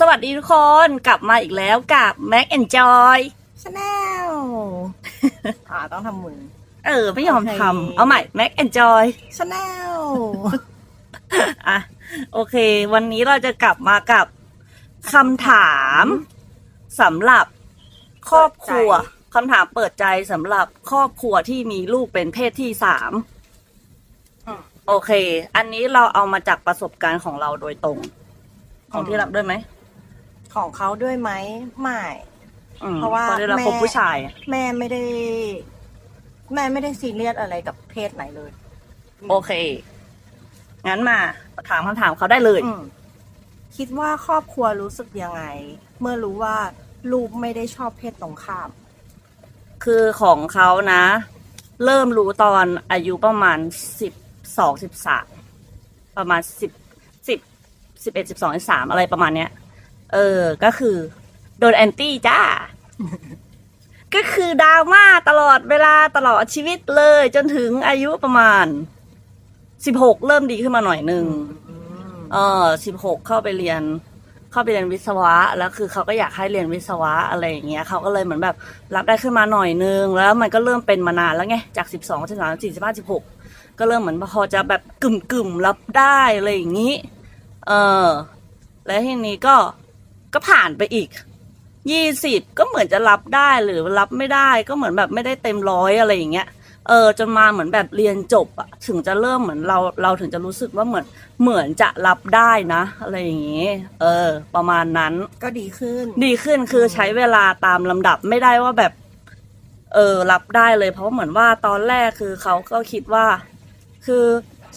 สวัสดีทุกคนกลับมาอีกแล้วกับ Mac Enjoy ชาแนลอ่าต้องทำมือ เออ ไม่ยอมโอเคทำเอาใหม่ Mac Enjoy ชาแนลอะโอเค วันนี้เราจะกลับมากับคำถามสำหรับครอบครัวคำถามเปิดใจสำหรับครอบครัวที่มีลูกเป็นเพศที่สามอืมโอเค อันนี้เราเอามาจากประสบการณ์ของเราโดยตรง ของที่รับด้วยไหม ของเขาด้วยไหมไม่อืมเพราะว่าตอนที่เราแม่คบผู้ชายแม่ไม่ได้ แม่ไม่ได้ซีเรียสอะไรกับเพศไหนเลยโอเค งั้นมาถามคำถามเขาได้เลย อืมคิดว่าครอบครัวรู้สึกยังไง เมื่อรู้ว่าลูกไม่ได้ชอบเพศตรงข้าม คือของเขานะ เริ่มรู้ตอนอายุประมาณสิบสองสิบสามประมาณสิบสิบสิบเอ็ดสิบสองสิบสามอะไรประมาณเนี้ย เออ ก็คือ โดนแอนตี้จ้า ก็คือดราม่าตลอดเวลาตลอดชีวิตเลย จนถึงอายุประมาณสิบหกเริ่มดีขึ้นมาหน่อยหนึ่งเออสิบหกเข้าไปเรียน เข้าไปเรียนวิศวะ แล้วคือเขาก็อยากให้เรียนวิศวะอะไรอย่างเงี้ยเขาก็เลยเหมือนแบบ รับได้ขึ้นมาหน่อยนึง แล้วมันก็เริ่มเป็นมานานแล้วไงจากสิบสองสิบสามสี่สิบห้าสิบหกก็เริ่มเหมือนพอจะแบบกึ่มกึ่มๆรับได้อะไรอย่างงี้ เออ แล้วทีนี้ก็ ก็ผ่านไปอีกยี่สิบก็เหมือนจะรับได้หรือรับไม่ได้ก็เหมือนแบบไม่ได้เต็มร้อยอะไรอย่างเงี้ยเออจนมาเหมือนแบบเรียนจบอะถึงจะเริ่มเหมือนเราเราถึงจะรู้สึกว่าเหมือนเหมือนจะรับได้นะ อะไรอย่างงี้เออ ประมาณนั้น ก็ดีขึ้น ดีขึ้นคือใช้เวลาตามลำดับไม่ได้ว่าแบบ เออ รับได้เลย เพราะเหมือนว่าตอนแรกคือเขาก็คิดว่า คือ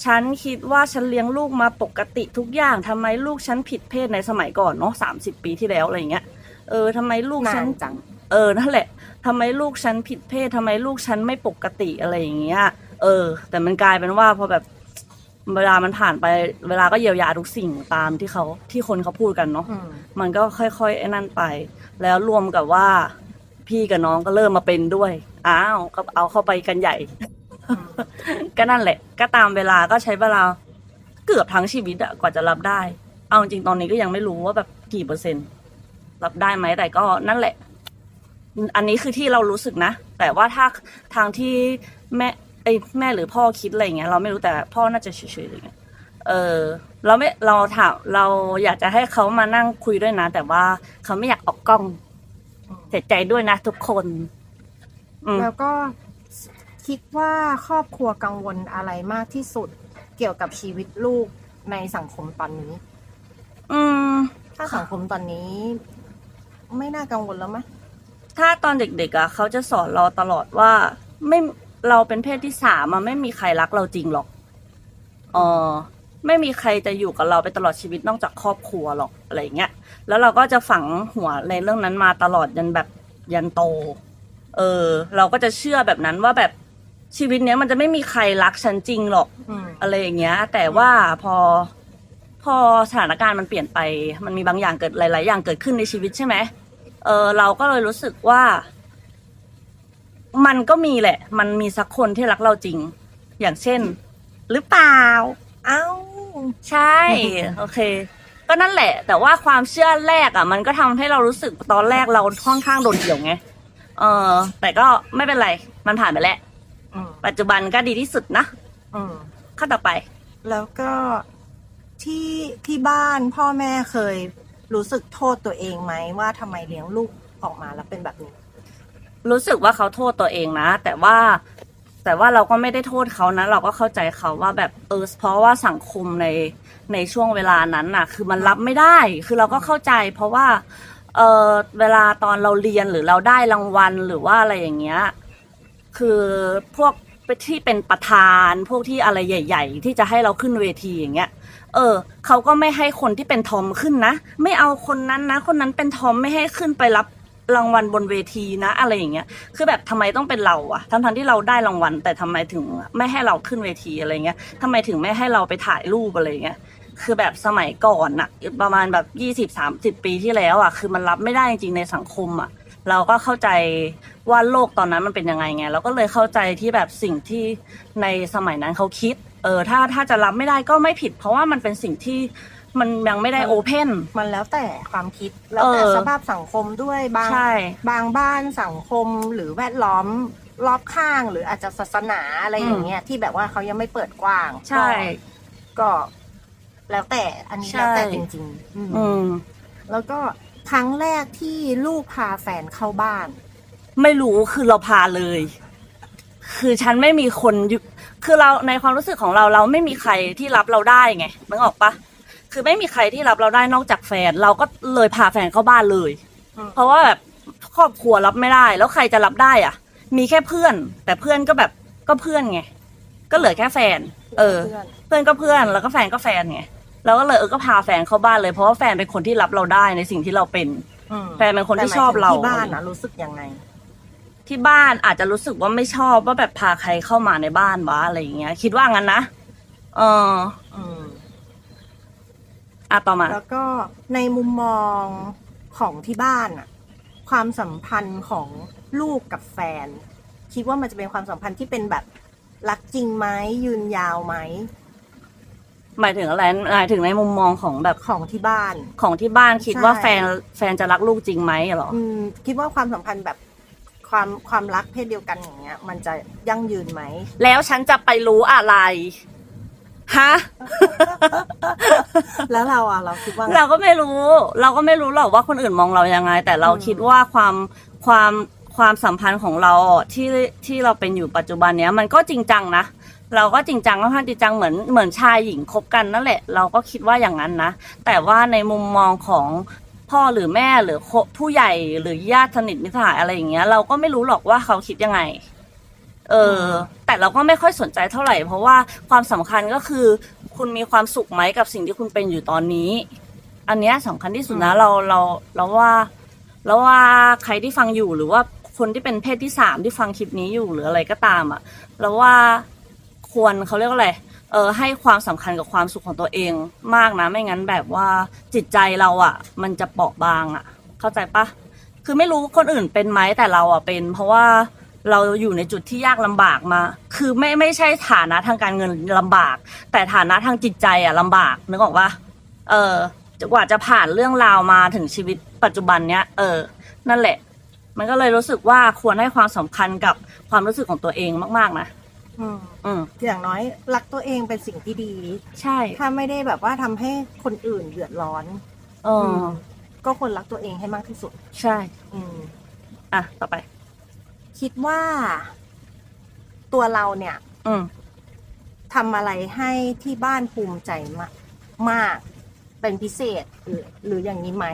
ฉันคิดว่าฉันเลี้ยงลูกมาปกติทุกอย่างทำไมลูกฉันผิดเพศในสมัยก่อนเนาะสามสิบปีที่แล้วอะไรอย่างเงี้ย เออทำไมลูกนาฉันนจัง เออนั่นแหละทำไมลูกฉันผิดเพศทำไมลูกฉันไม่ปกติอะไรอย่างเงี้ย เออ แต่มันกลายเป็นว่าพอแบบเวลามันผ่านไปเวลาก็เยียวยาทุกสิ่งตามที่เขาที่คนเขาพูดกันเนาะอืมมันก็ค่อยๆไอ้นั่นไป แล้วรวมกับว่าพี่กับน้องก็เริ่มมาเป็นด้วย อ้าวก็เอาเข้าไปกันใหญ่ ก็นั่นแหละ ก็ตามเวลาก็ใช้เวลาเกือบทั้งชีวิตอะกว่าจะรับได้ เอาจริงๆตอนนี้ก็ยังไม่รู้ว่าแบบกี่เปอร์เซ็นต์ รับได้ไหมแต่ก็นั่นแหละ อันนี้คือที่เรารู้สึกนะ แต่ว่าถ้าทางที่แม่ไอยแม่หรือพ่อคิดอะไรเงี้ยเราไม่รู้แต่พ่อน่าจะเฉยๆอะไรเงี้ยเออเราไม่เราถามเราอยากจะให้เขามานั่งคุยด้วยนะ แต่ว่าเขาไม่อยากออกกล้องอืมเสียใจด้วยนะทุกคนอืมแล้วก็ คิดว่าครอบครัวกังวลอะไรมากที่สุดเกี่ยวกับชีวิตลูกในสังคมตอนนี้ อืม ถ้าสังคมตอนนี้ ไม่น่ากังวลแล้วมั้ยถ้าตอนเด็กๆอะเขาจะสอนเราตลอดว่า ไม่เราเป็นเพศที่สามอะไม่มีใครรักเราจริงหรอกเออไม่มีใครจะอยู่กับเราไปตลอดชีวิตนอกจากครอบครัวหรอกอะไรอย่างเงี้ยแล้วเราก็จะฝังหัวในเรื่องนั้นมาตลอดยันแบบยันโต เออ เราก็จะเชื่อแบบนั้นว่าแบบ ชีวิตเนี้ยมันจะไม่มีใครรักฉันจริงหรอกอืมอะไรอย่างเงี้ย แต่ว่าพอ พอสถานการณ์มันเปลี่ยนไป มันมีบางอย่างเกิดหลาย ๆ อย่างเกิดขึ้นในชีวิตใช่ไหมเออเราก็เลยรู้สึกว่า มันก็มีแหละ มันมีสักคนที่รักเราจริง อย่างเช่น หรือเปล่า เอ้า ใช่ โอเค ก็นั่นแหละ แต่ว่าความเชื่อแรกอะ มันก็ทำให้เรารู้สึกตอนแรกเราค่อนข้างโดดเดี่ยวไง เออ แต่ก็ไม่เป็นไร มันผ่านไปแล้วอืม ปัจจุบันก็ดีที่สุดนะอืมข้อต่อไป แล้วก็ที่ที่บ้านพ่อแม่เคยรู้สึกโทษตัวเองไหมว่าทำไมเลี้ยงลูกออกมาแล้วเป็นแบบนี้ รู้สึกว่าเขาโทษตัวเองนะ แต่ว่าแต่ว่าเราก็ไม่ได้โทษเขานะ เราก็เข้าใจเขาว่าแบบเออเพราะว่าสังคมในในช่วงเวลานั้นน่ะ คือมันรับไม่ได้ คือเราก็เข้าใจ เพราะว่าเออเวลาตอนเราเรียนหรือเราได้รางวัลหรือว่าอะไรอย่างเงี้ย คือพวก ที่เป็นประธานพวกที่อะไรใหญ่ ๆ ที่จะให้เราขึ้นเวทีอย่างเงี้ย เออเขาก็ไม่ให้คนที่เป็นทอมขึ้นนะ ไม่เอาคนนั้นนะ คนนั้นเป็นทอมไม่ให้ขึ้นไปรับรางวัลบนเวทีนะ อะไรอย่างเงี้ย คือแบบทำไมต้องเป็นเราอะทั้งๆที่เราได้รางวัล แต่ทำไมถึงไม่ให้เราขึ้นเวทีอะไรเงี้ยทำไมถึงไม่ให้เราไปถ่ายรูปอะไรเงี้ย คือแบบสมัยก่อนอะประมาณแบบยี่สิบสามสิบปีที่แล้วอะคือมันรับไม่ได้จริงในสังคมอะเราก็เข้าใจ ว่าโลกตอนนั้นมันเป็นยังไงไงเราก็เลยเข้าใจที่แบบสิ่งที่ในสมัยนั้นเขาคิด เออถ้าถ้าจะรับไม่ได้ก็ไม่ผิด เพราะว่ามันเป็นสิ่งที่มันยังไม่ได้โอเพน มันแล้วแต่ความคิด แล้วแต่เออสภาพสังคมด้วยบางใช่ บางบ้านสังคมหรือแวดล้อมรอบข้างหรืออาจจะศาสนาอะไรอย่างเงี้ยที่แบบว่าเขายังไม่เปิดกว้างใช่ ก็แล้วแต่อันนี้ใช่ แล้วแต่จริงๆอืมอืม แล้วก็ครั้งแรกที่ลูกพาแฟนเข้าบ้าน ไม่รู้คือเราพาเลย คือฉันไม่มีคนอยู่คือเราในความรู้สึกของเราเราไม่มีใครที่รับเราได้ไงนึกออกปะคือไม่มีใครที่รับเราได้นอกจากแฟน เราก็เลยพาแฟนเข้าบ้านเลย อืม เพราะว่าแบบครอบครัวรับไม่ได้ แล้วใครจะรับได้อะ มีแค่เพื่อน แต่เพื่อนก็แบบก็เพื่อนไง ก็เหลือแค่แฟน เออ พื่อนเพื่อนก็เพื่อนแล้วก็แฟนก็แฟนไงเราก็เลยเออก็พาแฟนเข้าบ้านเลยเพราะว่าแฟนเป็นคนที่รับเราได้ในสิ่งที่เราเป็น อืมแฟนเป็นคนที่แต่หมยชอบเราถึงที่บ้านนะรู้สึกยังไง ที่บ้านอาจจะรู้สึกว่าไม่ชอบว่าแบบพาใครเข้ามาในบ้านวะอะไรอย่างเงี้ย คิดว่างั้นนะเอออืมอะต่อมา แล้วก็ในมุมมองของที่บ้านอะความสัมพันธ์ของลูกกับแฟน คิดว่ามันจะเป็นความสัมพันธ์ที่เป็นแบบรักจริงไหมยืนยาวไหมหมายถึงอะไรหมายถึงในมุมมองของแบบของที่บ้าน ของที่บ้านคิดว่าใช่ แฟนแฟนจะรักลูกจริงไหมเหรอ อืมคิดว่าความสัมพันธ์แบบ ความความรักเพศเดียวกันอย่างเงี้ย มันจะยั่งยืนไหม แล้วฉันจะไปรู้อะไรฮะ แล้วเราอะเราคิดว่าไงเราก็ไม่รู้ เราก็ไม่รู้หรอกว่าคนอื่นมองเรายังไง แต่เราอืมคิดว่าความความความสัมพันธ์ของเราที่ที่เราเป็นอยู่ปัจจุบันเนี้ย มันก็จริงจังนะเราก็จริงจังค่อนข้างจริงจังเหมือนเหมือนชายหญิงคบกันนั่นแหละ เราก็คิดว่าอย่างนั้นนะ แต่ว่าในมุมมองของ พ่อหรือแม่หรือผู้ใหญ่หรือญาติสนิทมิตรสหายอะไรอย่างเงี้ย เราก็ไม่รู้หรอกว่าเขาคิดยังไง เออ แต่เราก็ไม่ค่อยสนใจเท่าไหร่ เพราะว่าความสำคัญก็คือ คุณมีความสุขไหมกับสิ่งที่คุณเป็นอยู่ตอนนี้ อันเนี้ยสำคัญที่สุดนะเราเราเราว่าเราว่าใครที่ฟังอยู่หรือว่าคนที่เป็นเพศที่สามที่ฟังคลิปนี้อยู่หรืออะไรก็ตามอะเราว่าควรเขาเรียกว่าอะไร เออให้ความสำคัญกับความสุขของตัวเองมากนะ ไม่งั้นแบบว่าจิตใจเราอะ มันจะเปราะบางอะ เข้าใจปะคือไม่รู้คนอื่นเป็นไหมแต่เราอะเป็น เพราะว่าเราอยู่ในจุดที่ยากลำบากมา คือไม่ไม่ใช่ฐานะทางการเงินลำบาก แต่ฐานะทางจิตใจอะลำบากนึกออกปะเออกว่าจะผ่านเรื่องราวมาถึงชีวิตปัจจุบันเนี้ย เออ นั่นแหละ มันก็เลยรู้สึกว่าควรให้ความสำคัญกับความรู้สึกของตัวเองมาก ๆ นะ อืมอืมอย่างน้อยรักตัวเองเป็นสิ่งที่ดี ใช่ถ้าไม่ได้แบบว่าทำให้คนอื่นเดือดร้อนเอออก็ควรรักตัวเองให้มากที่สุด ใช่ อืม อะ ต่อไป คิดว่า ตัวเราเนี่ยอืมทำอะไรให้ที่บ้านภูมิใจมากมาก เป็นพิเศษหรือหรืออย่างนี้ไหม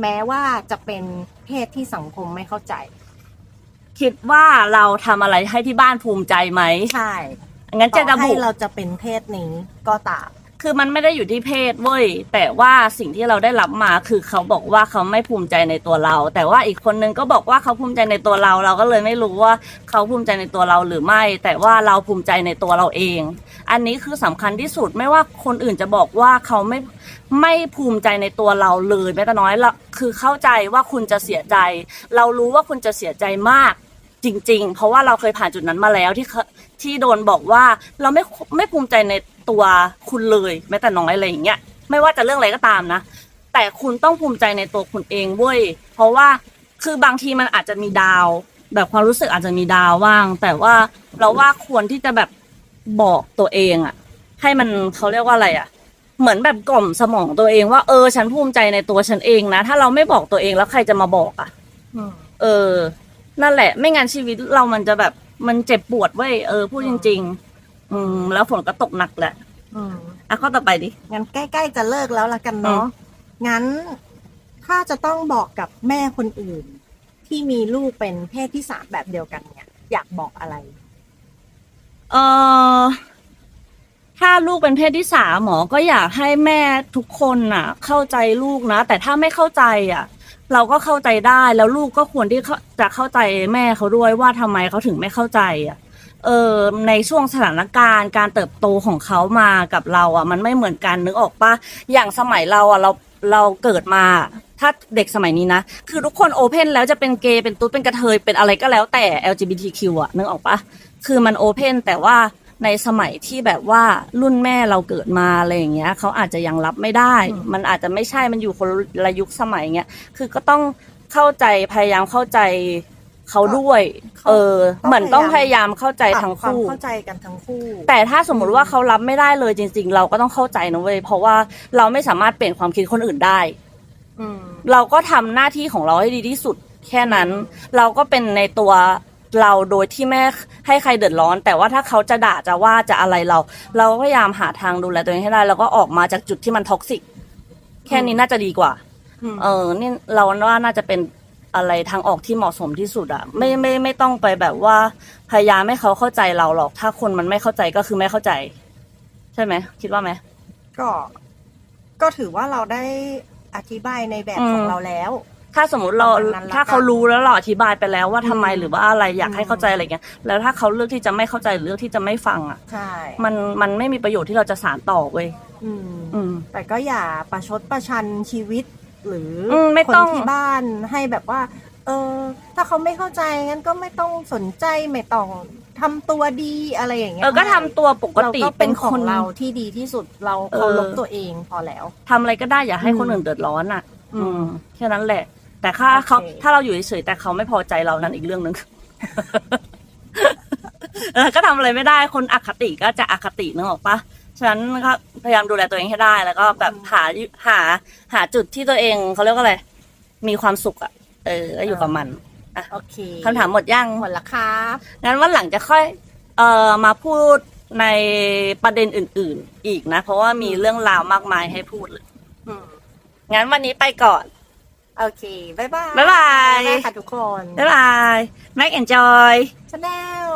แม้ว่าจะเป็นเพศที่สังคมไม่เข้าใจ คิดว่าเราทำอะไรให้ที่บ้านภูมิใจไหมใช่งั้นต่จะอระให้บุเราจะเป็นเพศนี้ก็ตาม คือมันไม่ได้อยู่ที่เพศเว้ย แต่ว่าสิ่งที่เราได้รับมาคือเขาบอกว่าเขาไม่ภูมิใจในตัวเรา แต่ว่าอีกคนนึงก็บอกว่าเขาภูมิใจในตัวเรา เราก็เลยไม่รู้ว่าเขาภูมิใจในตัวเราหรือไม่ แต่ว่าเราภูมิใจในตัวเราเอง อันนี้คือสำคัญที่สุดไม่ว่าคนอื่นจะบอกว่าเขาไม่ไม่ภูมิใจในตัวเราเลยแม้แต่น้อยละคือเข้าใจว่าคุณจะเสียใจ เรารู้ว่าคุณจะเสียใจมาก จริง ๆ เพราะว่าเราเคยผ่านจุดนั้นมาแล้วที่เขาที่โดนบอกว่าเราไม่ไม่ภูมิใจในตัวคุณเลยแม้แต่น้อยอะไรอย่างเงี้ยไม่ว่าจะเรื่องอะไรก็ตามนะ แต่คุณต้องภูมิใจในตัวคุณเองเว้ยเพราะว่าคือบางทีมันอาจจะมีดาว แบบความรู้สึกอาจจะมีดาวว่าง แต่ว่าเราว่าควรที่จะแบบบอกตัวเองอะให้มันเขาเรียกว่าอะไรอะเหมือนแบบกล่อมสมองตัวเองว่าเออฉันภูมิใจในตัวฉันเองนะ ถ้าเราไม่บอกตัวเองแล้วใครจะมาบอกอะอืมเออ นั่นแหละ ไม่งั้นชีวิตเรามันจะแบบมันเจ็บปวดเว้ยเออพูดจริง ๆ อืม แล้วฝนก็ตกหนักแหละอืมอะข้อต่อไปดิ งั้นใกล้ๆจะเลิกแล้วละกันเนาะ งั้นถ้าจะต้องบอกกับแม่คนอื่น ที่มีลูกเป็นเพศที่สามแบบเดียวกันเนี่ย อยากบอกอะไร เออถ้าลูกเป็นเพศที่สามหมอก็อยากให้แม่ทุกคนน่ะ เข้าใจลูกนะ แต่ถ้าไม่เข้าใจอะ เราก็เข้าใจได้แล้วลูกก็ควรที่จะเข้าใจแม่เขาด้วยว่าทำไมเขาถึงไม่เข้าใจอะเออในช่วงสถานการณ์การเติบโตของเขามากับเราอะ มันไม่เหมือนกันนึกออกปะอย่างสมัยเราอะเราเราเกิดมา ถ้าเด็กสมัยนี้นะ คือทุกคนโอเพนแล้วจะเป็นเกย์เป็นตุ๊ดเป็นกระเทยเป็นอะไรก็แล้วแต่ LGBTQ อะนึกออกปะคือมันโอเพนแต่ว่า ในสมัยที่แบบว่ารุ่นแม่เราเกิดมาอะไรอย่างเงี้ยเขาอาจจะยังรับไม่ได้อืมมันอาจจะไม่ใช่มันอยู่คนละยุคสมัยเงี้ยคือก็ต้องเข้าใจพยายามเข้าใจเขาด้วย เออ เหมือนต้องพยายามเข้าใจปรับทั้งความคู่ เข้าใจกันทั้งคู่ แต่ถ้าสมมุติว่าเขารับไม่ได้เลยจริง ๆ เราก็ต้องเข้าใจนะเว้ย เพราะว่าเราไม่สามารถเปลี่ยนความคิดคนอื่นได้อืมเราก็ทำหน้าที่ของเราให้ดีที่สุดแค่นั้น เราก็เป็นในตัว เราโดยที่ไม่ให้ใครเดือดร้อน แต่ว่าถ้าเขาจะด่าจะว่าจะอะไรเรา เราก็พยายามหาทางดูแลตัวเองให้ได้ แล้วก็ออกมาจากจุดที่มันท็อกซิกแค่นี้น่าจะดีกว่ามเออ นี่เราว่าน่าจะเป็นอะไรทางออกที่เหมาะสมที่สุดอะไม่ไม่ไม่ต้องไปแบบว่า พยายามให้เขาเข้าใจเราหรอก ถ้าคนมันไม่เข้าใจก็คือไม่เข้าใจ ใช่ไหมคิดว่าไหมก็ ก็ถือว่าเราได้อธิบายในแบบอืมของเราแล้ว ถ้าสมมติเราประมาณนั้นละกันถ้าเขารู้แล้วเราอธิบายไปแล้วว่าทำไมอืมหรือว่าอะไรอยากให้อืมเข้าใจอะไรเงี้ยแล้วถ้าเขาเลือกที่จะไม่เข้าใจหรือเลือกที่จะไม่ฟังอะ ใช่มันมันไม่มีประโยชน์ที่เราจะสานต่อเว้ยอืมอืม แต่ก็อย่าประชดประชันชีวิต หรืออมไม่คนต้อง ที่บ้านให้แบบว่า เออ ถ้าเขาไม่เข้าใจงั้นก็ไม่ต้องสนใจไม่ต้องทำตัวดีอะไรอย่างเงี้ยเออก็ทำตัวปกเราติก็เป็นของคนเราที่ดีที่สุดเราเออเคารพตัวเองพอแล้ว ทำอะไรก็ได้อย่าให้อืมคนอื่นเดือดร้อนอะ อือืมมแค่นั้นแหละ แต่ถ้าโอเคเขาถ้าเราอยู่เฉยๆแต่เขาไม่พอใจเรานั้นอีกเรื่องหนึ่ง เออก็ทำอะไรไม่ได้คนอคติก็จะอคตินึกออกปะฉะนั้นก็พยายามดูแลตัวเองให้ได้แล้วก็แบบหาหาหาจุดที่ตัวเองเขาเรียกว่าอะไร มีความสุขอะเออก็อยู่กับมันโอเคคำถามหมดยังหมดละครับ งั้นวันหลังจะค่อย เอ่อมาพูดในประเด็นอื่น ๆ อีกนะ เพราะว่ามีเรื่องราวมากมายให้พูดเลย อืมงั้นวันนี้ไปก่อน โอเคบายบายบ๊ายบาย บ๊ายบายค่ะทุกคน บ๊ายบายแม็กแอนจอยชาแนล